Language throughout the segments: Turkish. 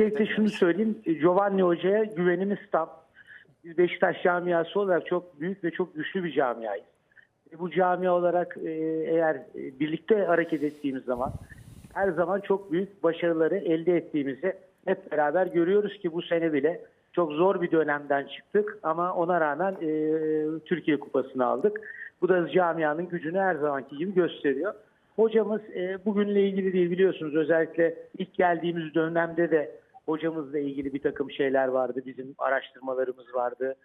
Öncelikle şunu söyleyeyim. Giovanni Hoca'ya güvenimiz tam. Biz Beşiktaş camiası olarak çok büyük ve çok güçlü bir camiayız. Bu camia olarak e, eğer e, birlikte hareket ettiğimiz zaman her zaman çok büyük başarıları elde ettiğimizi hep beraber görüyoruz ki bu sene bile çok zor bir dönemden çıktık ama ona rağmen e, Türkiye Kupası'nı aldık. Bu da camianın gücünü her zamanki gibi gösteriyor. Hocamız e, bugünle ilgili değil biliyorsunuz özellikle ilk geldiğimiz dönemde de hocamızla ilgili bir takım şeyler vardı. Bizim araştırmalarımız vardı,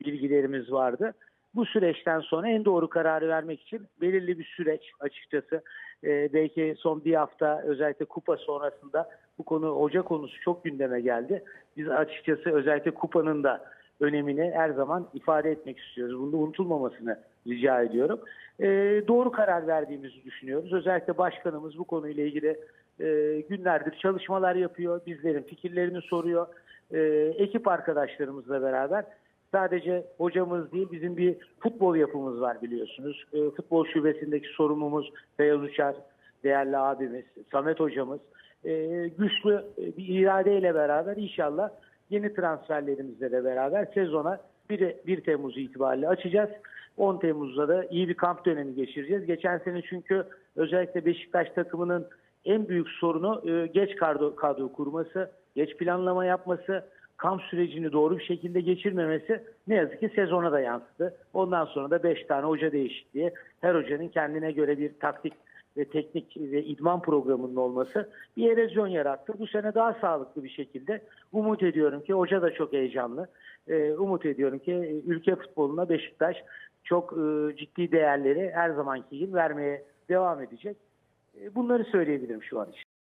bilgilerimiz vardı. Bu süreçten sonra en doğru kararı vermek için belirli bir süreç açıkçası. E, belki son bir hafta özellikle kupa sonrasında bu konu hoca konusu çok gündeme geldi. Biz açıkçası özellikle kupanın da önemini her zaman ifade etmek istiyoruz. Bunda unutulmamasını rica ediyorum. E, doğru karar verdiğimizi düşünüyoruz. Özellikle başkanımız bu konuyla ilgili e, günlerdir çalışmalar yapıyor. Bizlerin fikirlerini soruyor. E, ekip arkadaşlarımızla beraber sadece hocamız değil bizim bir futbol yapımız var biliyorsunuz. E, futbol şubesindeki sorumlumuz Beyaz Uçar, değerli abimiz, Samet hocamız. E, güçlü bir iradeyle beraber inşallah yeni transferlerimizle de beraber sezona 1, 1 Temmuz itibariyle açacağız. 10 Temmuz'da da iyi bir kamp dönemi geçireceğiz. Geçen sene çünkü özellikle Beşiktaş takımının en büyük sorunu e, geç kadro, kadro kurması, geç planlama yapması, kamp sürecini doğru bir şekilde geçirmemesi ne yazık ki sezona da yansıdı. Ondan sonra da 5 tane hoca değişikliği, her hocanın kendine göre bir taktik ve teknik ve idman programının olması bir erozyon yarattı. Bu sene daha sağlıklı bir şekilde umut ediyorum ki hoca da çok heyecanlı. Ee, umut ediyorum ki ülke futboluna Beşiktaş çok e, ciddi değerleri her zamanki gibi vermeye devam edecek. E, bunları söyleyebilirim şu an için.